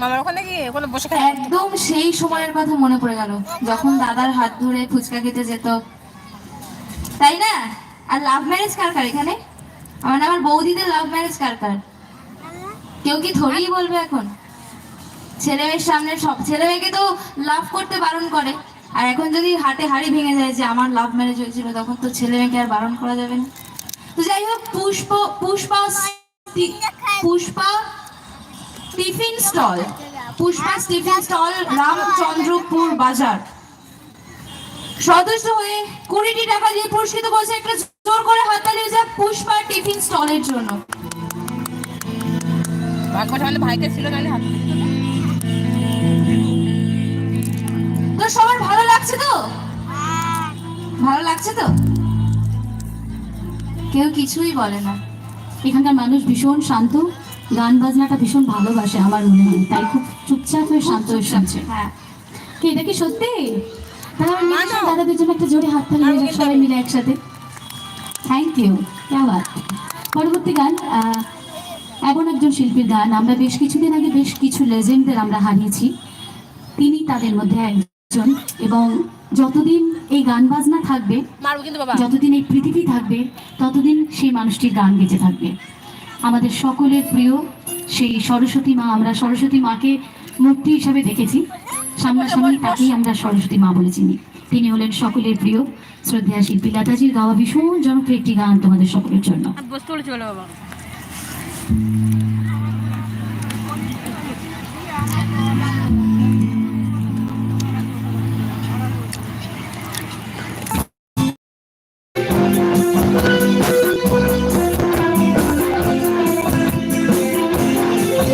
মামার ওখানে কি ওখানে বসে একদম সেই সময়ের কথা মনে পড়ে গেল যখন দাদার হাত ধরে ফুচকা খেতে যেত। তাই না? আর লাভ ম্যারেজ কার কার এখানে? আমার আমার বৌদিদের লাভ ম্যারেজ কার কার? কেউ কি ধরেই বলবে এখন? ছেলে মেয়ের সামনে সব ছেলে মেয়েকে তো লাভ করতে বারণ করে। আর এখন যদি হাটে হাড়ি ভেঙে যায় যে আমার লাভ ম্যারেজ হয়েছিল তখন তো ছেলে মেয়েকে আর বারণ করা যাবে না। তো যাই হোক Pushpa Pushpa Pushpa tiffin stall. Pushpa tiffin stall Ramchandrapur বাজার। সদস্য হয়ে কুড়িটি টাকা দিয়ে পুরস্কৃত করেছে একটা জোর করে হাততালি যায় পুষ্পা টিফিন স্টলের জন্য। ভাইকে ছিল তো সবার ভালো লাগছে তো? ভালো লাগছে তো? কেউ কিছুই বলে না। এখানকার মানুষ ভীষণ শান্ত গান বাজনাটা ভীষণ ভালোবাসে আমার মনে হয়। তাই খুব চুপচাপ হয়ে শান্ত হয়ে শুনছে। হ্যাঁ। কি এটা কি সত্যি? তাহলে দাদাদের জন্য একটা জোরে হাত তালি হয়ে সবাই মিলে একসাথে। থ্যাংক ইউ আবার পরবর্তী গান এমন একজন শিল্পীর গান। আমরা বেশ কিছুদিন আগে বেশ কিছু লেজেন্ডদের আমরা হারিয়েছি। তিনি তাদের মধ্যে একজন এবং যতদিন এই গান বাজনা থাকবে যতদিন এই পৃথিবী থাকবে ততদিন সেই মানুষটির গান বেঁচে থাকবে। আমাদের সকলের প্রিয় সেই সরস্বতী মা আমরা সরস্বতী মাকে মূর্তি হিসাবে দেখেছি। সামনাসামনি তাকেই আমরা সরস্বতী মা বলে চিনি। তিনি হলেন সকলের প্রিয় শ্রদ্ধেয়া শিল্পী লতাজির গাওয়া ভীষণ জনপ্রিয় একটি গান তোমাদের সকলের জন্য। বাবা।